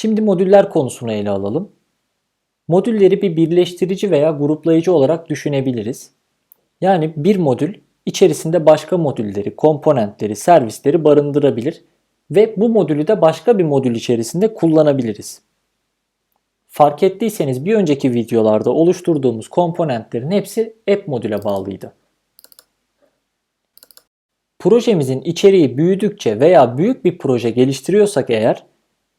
Şimdi modüller konusunu ele alalım. Modülleri bir birleştirici veya gruplayıcı olarak düşünebiliriz. Yani bir modül içerisinde başka modülleri, komponentleri, servisleri barındırabilir ve bu modülü de başka bir modül içerisinde kullanabiliriz. Fark ettiyseniz bir önceki videolarda oluşturduğumuz komponentlerin hepsi app modüle bağlıydı. Projemizin içeriği büyüdükçe veya büyük bir proje geliştiriyorsak eğer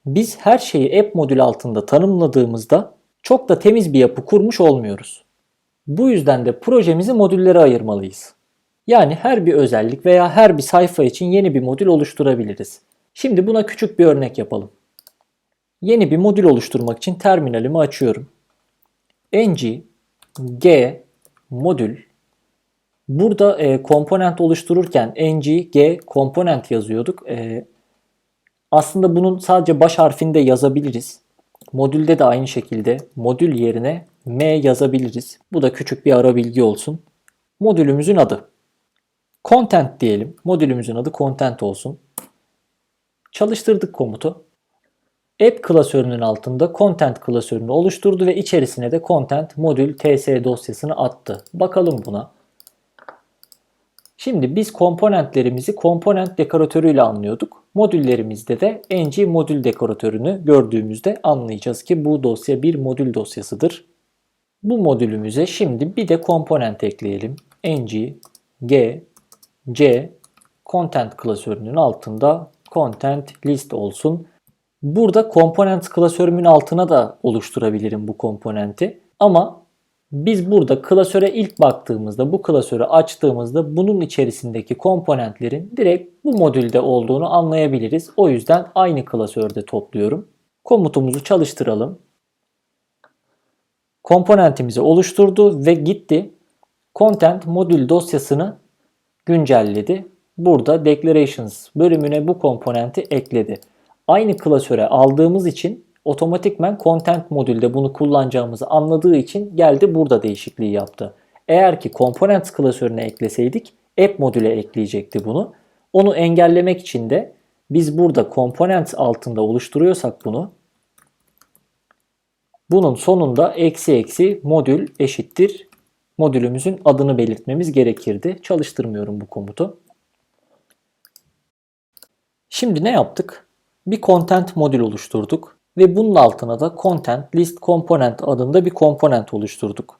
biz her şeyi app modül altında tanımladığımızda çok da temiz bir yapı kurmuş olmuyoruz. Bu yüzden de projemizi modüllere ayırmalıyız. Yani her bir özellik veya her bir sayfa için yeni bir modül oluşturabiliriz. Şimdi buna küçük bir örnek yapalım. Yeni bir modül oluşturmak için terminalimi açıyorum. ng g modül Burada e, komponent oluştururken ng g komponent yazıyorduk. E, aslında bunun sadece baş harfini de yazabiliriz. Modülde de aynı şekilde modül yerine m yazabiliriz. Bu da küçük bir ara bilgi olsun. Modülümüzün adı. Content diyelim. Modülümüzün adı content olsun. Çalıştırdık komutu. App klasörünün altında content klasörünü oluşturdu ve içerisine de content modül ts dosyasını attı. Bakalım buna. Şimdi biz komponentlerimizi komponent dekoratörüyle anlıyorduk. Modüllerimizde de ng modül dekoratörünü gördüğümüzde anlayacağız ki bu dosya bir modül dosyasıdır. Bu modülümüze şimdi bir de komponent ekleyelim. ng g c content klasörünün altında content list olsun. Burada komponent klasörümün altına da oluşturabilirim bu komponenti. Ama biz burada klasöre ilk baktığımızda, bu klasörü açtığımızda bunun içerisindeki komponentlerin direkt bu modülde olduğunu anlayabiliriz. O yüzden aynı klasörde topluyorum. Komutumuzu çalıştıralım. Komponentimizi oluşturdu ve gitti. Content modül dosyasını güncelledi. Burada declarations bölümüne bu komponenti ekledi. Aynı klasöre aldığımız için otomatikmen content modülde bunu kullanacağımızı anladığı için geldi burada değişikliği yaptı. Eğer ki components klasörüne ekleseydik app modüle ekleyecekti bunu. Onu engellemek için de biz burada components altında oluşturuyorsak bunu bunun sonunda eksi eksi modül eşittir modülümüzün adını belirtmemiz gerekirdi. Çalıştırmıyorum bu komutu. Şimdi ne yaptık? Bir content modül oluşturduk ve bunun altına da content list component adında bir komponent oluşturduk.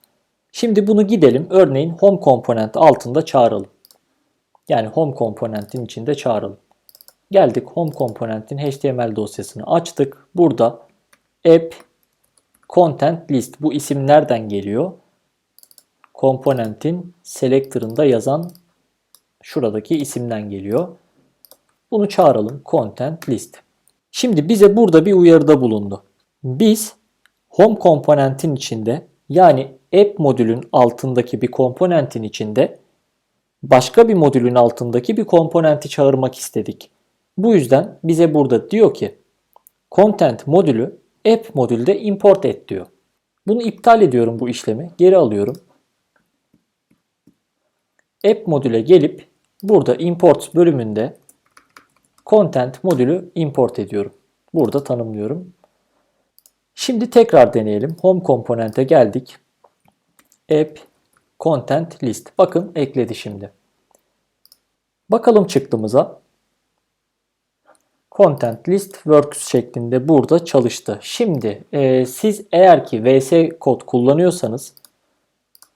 Şimdi bunu gidelim örneğin home komponent altında çağıralım. Yani home komponentin içinde çağıralım. Geldik home komponentin HTML dosyasını açtık. Burada app content list bu isim nereden geliyor? Komponentin selector'ında yazan şuradaki isimden geliyor. Bunu çağıralım content list. Şimdi bize burada bir uyarıda bulundu. Biz home komponentin içinde yani app modülün altındaki bir komponentin içinde başka bir modülün altındaki bir komponenti çağırmak istedik. Bu yüzden bize burada diyor ki content modülü app modülde import et diyor. Bunu iptal ediyorum bu işlemi. Geri alıyorum. App modüle gelip burada import bölümünde content modülü import ediyorum. Burada tanımlıyorum. Şimdi tekrar deneyelim. Home komponente geldik. App content list. Bakın ekledi şimdi. Bakalım çıktığımıza. Content list works şeklinde burada çalıştı. Şimdi e, siz eğer ki VS kod kullanıyorsanız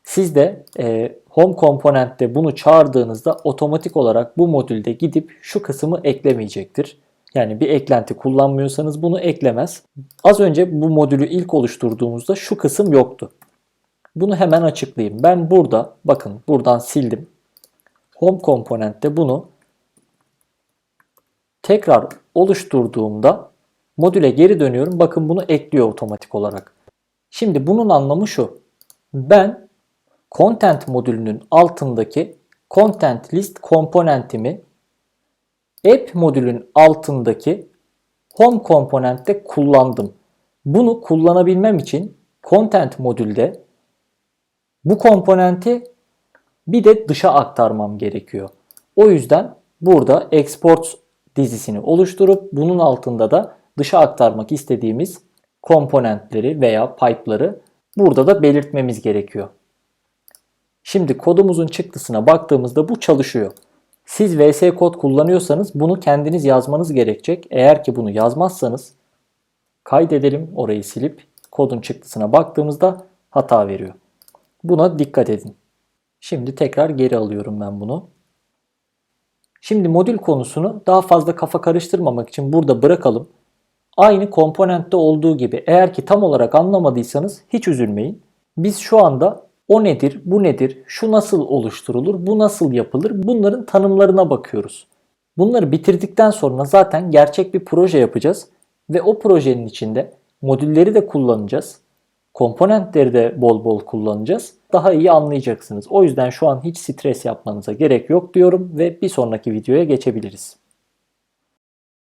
siz de e, home komponentte bunu çağırdığınızda otomatik olarak bu modülde gidip şu kısmı eklemeyecektir. Yani bir eklenti kullanmıyorsanız bunu eklemez. Az önce bu modülü ilk oluşturduğumuzda şu kısım yoktu. Bunu hemen açıklayayım. Ben burada bakın buradan sildim. Home komponentte bunu tekrar oluşturduğumda modüle geri dönüyorum. Bakın bunu ekliyor otomatik olarak. Şimdi bunun anlamı şu. Ben content modülünün altındaki content list komponentimi app modülün altındaki home komponentte kullandım. Bunu kullanabilmem için content modülde bu komponenti bir de dışa aktarmam gerekiyor. O yüzden burada export dizisini oluşturup bunun altında da dışa aktarmak istediğimiz komponentleri veya pipe'ları burada da belirtmemiz gerekiyor. Şimdi kodumuzun çıktısına baktığımızda bu çalışıyor. Siz VS Code kullanıyorsanız bunu kendiniz yazmanız gerekecek. Eğer ki bunu yazmazsanız kaydedelim orayı silip kodun çıktısına baktığımızda hata veriyor. Buna dikkat edin. Şimdi tekrar geri alıyorum ben bunu. Şimdi modül konusunu daha fazla kafa karıştırmamak için burada bırakalım. Aynı komponentte olduğu gibi eğer ki tam olarak anlamadıysanız hiç üzülmeyin. Biz şu anda o nedir, bu nedir, şu nasıl oluşturulur, bu nasıl yapılır bunların tanımlarına bakıyoruz. Bunları bitirdikten sonra zaten gerçek bir proje yapacağız ve o projenin içinde modülleri de kullanacağız. Komponentleri de bol bol kullanacağız. Daha iyi anlayacaksınız. O yüzden şu an hiç stres yapmanıza gerek yok diyorum ve bir sonraki videoya geçebiliriz.